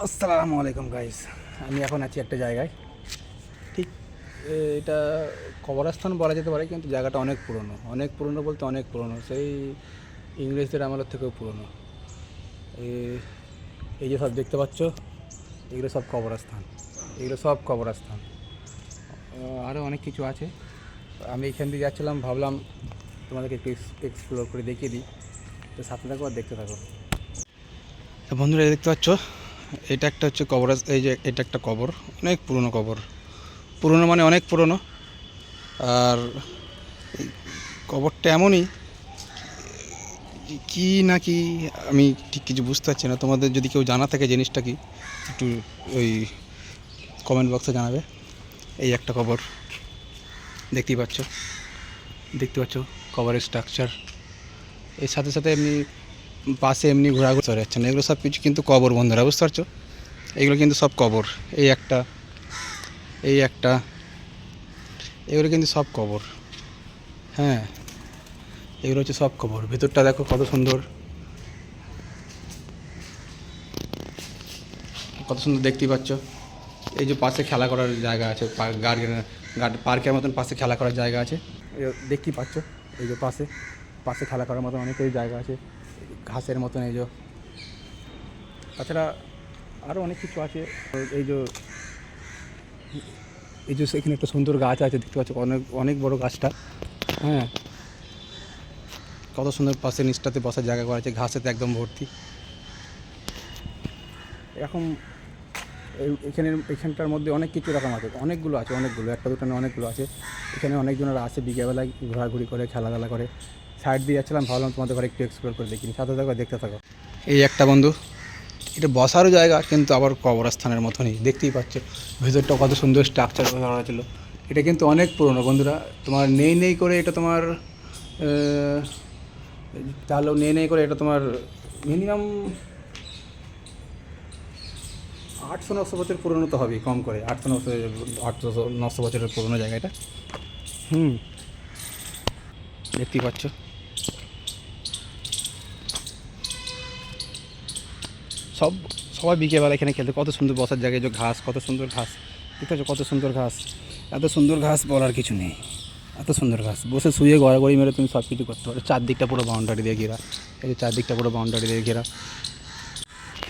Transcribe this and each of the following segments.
আসসালামু আলাইকুম গাইস আমি এখন আছি একটা জায়গায়। ঠিক, এটা কবরস্থান বলা যেতে পারে, কিন্তু জায়গাটা অনেক পুরনো। অনেক পুরনো বলতে অনেক পুরনো। সেই ইংরেজদের আমলের থেকেও পুরনো। এই- যে সব দেখতে পাচ্ছ, এগুলো সব কবরস্থান। এগুলো সব কবরস্থান। আরও অনেক কিছু আছে। আমি এখান দিয়ে যাচ্ছিলাম, ভাবলাম তোমাদেরকে একটু এক্সপ্লোর করে দেখিয়ে দিই। তো সাথে থাকো আর দেখতে থাকো। বন্ধুরা দেখতে পাচ্ছ এটা একটা হচ্ছে কবর এই যে এটা একটা কবর, অনেক পুরনো কবর। পুরনো মানে অনেক পুরনো। আর কবরটা এমনই, কি না কি আমি ঠিক কিছু বুঝতে পারছি না। তোমাদের যদি কেউ জানা থাকে জিনিসটা কি, একটু ওই কমেন্ট বক্সে জানাবে। এই একটা কবর, দেখতেই পাচ্ছ, দেখতে পাচ্ছ কবরের স্ট্রাকচার এর সাথে সাথে এমনি পাশে এমনি ঘোরাঘুরি চলে যাচ্ছে না। এগুলো সব কিছু কিন্তু কবর বন্ধুরা, বুঝতে পারছ? এগুলো কিন্তু সব কবর। এই একটা এই একটা, এগুলো কিন্তু সব কবর। হ্যাঁ এগুলো হচ্ছে সব কবর। ভেতরটা দেখো কত সুন্দর। কত সুন্দর দেখতেই পাচ্ছ। এই যে পাশে খেলা করার জায়গা আছে পার্কের মতন পাশে খেলা করার জায়গা আছে। দেখতেই পাচ্ছ, এই যে পাশে পাশে খেলা করার মতন অনেকই জায়গা আছে। ঘাসের মতন এই যে। তাছাড়া আরও অনেক কিছু আছে। এই যে এই যে এখানে একটা সুন্দর গাছ আছে, দেখতে পাচ্ছ অনেক অনেক বড় গাছটা। হ্যাঁ। কত সুন্দর পাশে নিচটাতে বসার জায়গা করা আছে ঘাসেতে একদম ভর্তি। এরকম এখানের, এখানটার মধ্যে অনেক কিছু রকম আছে, অনেকগুলো আছে, অনেকগুলো, একটা দুটো অনেকগুলো আছে। এখানে অনেকজনেরা আসে বিকেলবেলায় ঘোরাঘুরি করে, খেলাধুলা করে। সাইড দিয়ে যাচ্ছিলাম, ভাবলাম তোমাদের ঘরে একটু এক্সপ্লোর করে দেখিনি সাথে থাকো, দেখতে থাকো। এই একটা বন্ধু, এটা বসারও জায়গা, কিন্তু আবার কবরস্থানের মতনই। দেখতেই পাচ্ছ, ভেতরটা কত সুন্দর স্ট্রাকচার করা ছিল এটা কিন্তু অনেক পুরনো বন্ধুরা। তোমার নেই নেই করে এটা তোমার তাহলেও নেই নেই করে এটা তোমার মিনিমাম আটশো নশো বছর পুরনো তো হবেই, কম করে। আটশো নশো আটশো নশো বছরের পুরনো জায়গা এটা। হুম। দেখতেই পাচ্ছ। সব, সবাই বিকেলবেলা এখানে খেলতে, কত সুন্দর বসার জায়গায় যে ঘাস, কত সুন্দর ঘাস। ঠিক আছে কত সুন্দর ঘাস। এত সুন্দর ঘাস বলার কিছু নেই। এত সুন্দর ঘাস। বসে শুয়ে গড়াগড়ি মেরে তুমি সব কিছু করতে পারো। চারদিকটা পুরো বাউন্ডারি দিয়ে ঘেরা। এই যে চারদিকটা পুরো বাউন্ডারি দিয়ে ঘেরা।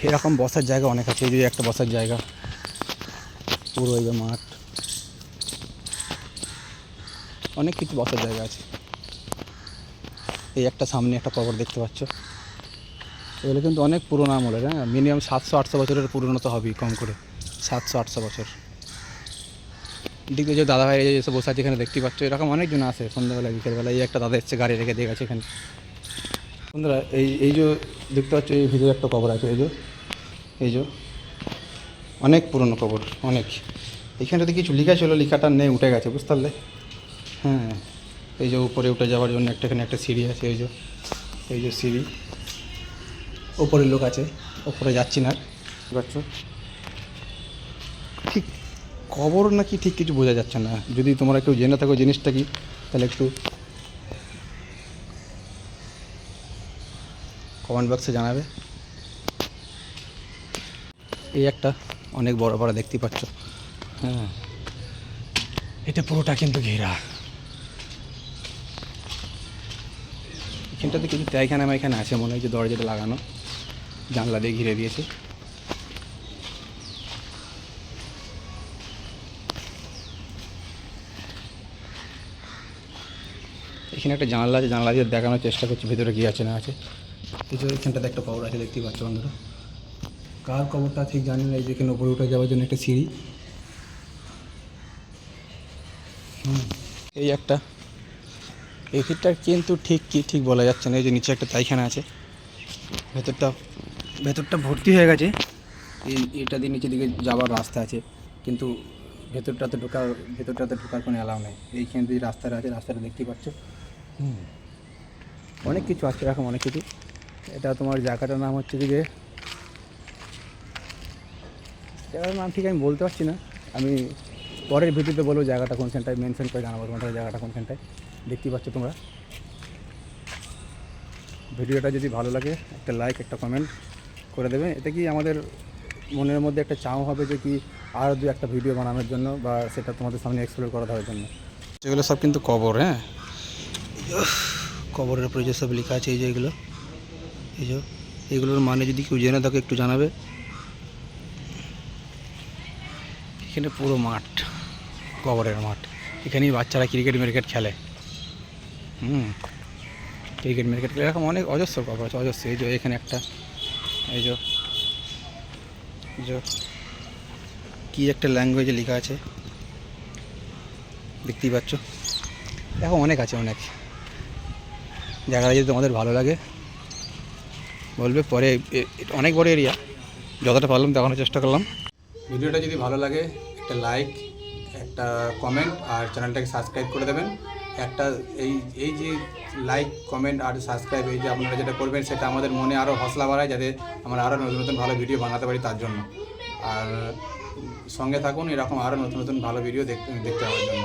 এরকম বসার জায়গা অনেক আছে। এই যে একটা বসার জায়গা। পুরো এই যে মাঠ। অনেক কিছু বসার জায়গা আছে। এই একটা সামনে একটা কবর দেখতে পাচ্ছ। এগুলো কিন্তু অনেক পুরোনো আমলের হ্যাঁ? মিনিমাম সাতশো, আটশো বছরের পুরনো তো হবেই কম করে। সাতশো, আটশো বছর। দিকে যে দাদা ভাই এসে বসে আছে এখানে দেখতে পাচ্ছ, এরকম অনেকজন আসে সন্ধ্যাবেলা বিকেলবেলা এই একটা দাদা এসছে, গাড়ি রেখে দিয়ে গেছে এখানে। বন্ধুরা, এই এই যে দেখতে পাচ্ছ, এই ভিতরে একটা কবর আছে, এই যে এই যে। অনেক পুরনো কবর, অনেক। এখানটাতে কিছু লেখা ছিল, লেখাটা নেই, উঠে গেছে, বুঝতে পারলে? হ্যাঁ এই যে উপরে উঠে যাওয়ার জন্য একটা, এখানে একটা সিঁড়ি আছে, এই যে এই যে সিঁড়ি। ওপরে লোক আছে ওপরে যাচ্ছি না। বুঝতে পারছ ঠিক খবর নাকি ঠিক কিছু বোঝা যাচ্ছে না। যদি তোমরা কেউ জেনে থাকো জিনিসটা কি তাহলে একটু কমেন্ট বক্সে জানাবে। এই একটা অনেক বড় বড় দেখতে পাচ্ছ। হ্যাঁ। এটা পুরোটা কিন্তু ঘেরা। এখানটাতে কিছু টাইখানা মাইখানা আছে মনে হয় যে দরজাটা লাগানো। জানলা দিয়ে ঘিরে দিয়েছে। এখানে একটা জানলা আছে, জানলা দিয়ে দেখানোর চেষ্টা করছি, ভিতরে কী আছে না আছে। ভিতরে এখানটাতে একটা কবর আছে দেখতেই পাচ্ছ বন্ধুরা। কার কবরটা ঠিক জানি না, এই যে এখানে উপরে উঠে যাওয়ার জন্য একটা সিঁড়ি। এই একটা। এই কিন্তু ঠিক কি ঠিক বলা যাচ্ছে না, এই যে নিচে একটা তাইখানা আছে। ভেতরটা ভেতরটা ভর্তি হয়ে গেছে। এটা দিয়ে নিচের দিকে যাওয়ার রাস্তা আছে, কিন্তু ভেতরটাতে ঢোকার ভেতরটাতে ঢোকার কোনো অ্যালাউ নেই। এইখান দিয়ে রাস্তাটা আছে, রাস্তাটা দেখতেই পাচ্ছ। অনেক কিছু আছে, এরকম অনেক কিছু। এটা তোমার জায়গাটার নাম হচ্ছে কি যে জায়গাটার নাম ঠিক আমি বলতে পারছি না। আমি পরের ভিডিওতে বলব জায়গাটা কোনখানটায় মেনশন করে জানাব তোমাদের জায়গাটা কোনখানটায় দেখতেই পাচ্ছ তোমরা। ভিডিওটা যদি ভালো লাগে, একটা লাইক একটা কমেন্ট করে দেবে। এতে কি আমাদের মনের মধ্যে একটা চাও হবে যে কি আরও দু একটা ভিডিও বানানোর জন্য বা সেটা তোমাদের সামনে এক্সপ্লোর করা দেওয়ার জন্য? যেগুলো সব কিন্তু কবর হ্যাঁ? কবরের উপরে যেসব লেখা আছে এই যে এগুলো এই যে এগুলোর মানে যদি কেউ জেনে থাকে একটু জানাবে। এখানে পুরো মাঠ কবরের মাঠ। এখানেই বাচ্চারা ক্রিকেট মিরিকেট খেলে। হুম ক্রিকেট মিরিকেট খেলে এরকম অনেক অজস্র কবর আছে অজস্র। এই যে এখানে একটা এই যে কী একটা ল্যাঙ্গুয়েজে লেখা আছে? দেখতেই পাচ্ছ? দেখো, অনেক আছে, অনেক। জায়গাটা যদি তোমাদের ভালো লাগে, বলবে, পরে অনেক বড় এরিয়া যতটা পারলাম, দেখানোর চেষ্টা করলাম। ভিডিওটা যদি ভালো লাগে, একটা লাইক একটা কমেন্ট আর চ্যানেলটাকে সাবস্ক্রাইব করে দেবেন। একটা এই এই যে লাইক কমেন্ট আর সাবস্ক্রাইব এই যে আপনারা যেটা করবেন সেটা আমাদের মনে আরও হসলা বাড়ায় যাতে আমরা আরও নতুন নতুন ভালো ভিডিও বানাতে পারি তার জন্য। আর সঙ্গে থাকুন, এরকম আরও নতুন নতুন ভালো ভিডিও দেখতে দেখতে পাওয়ার জন্য।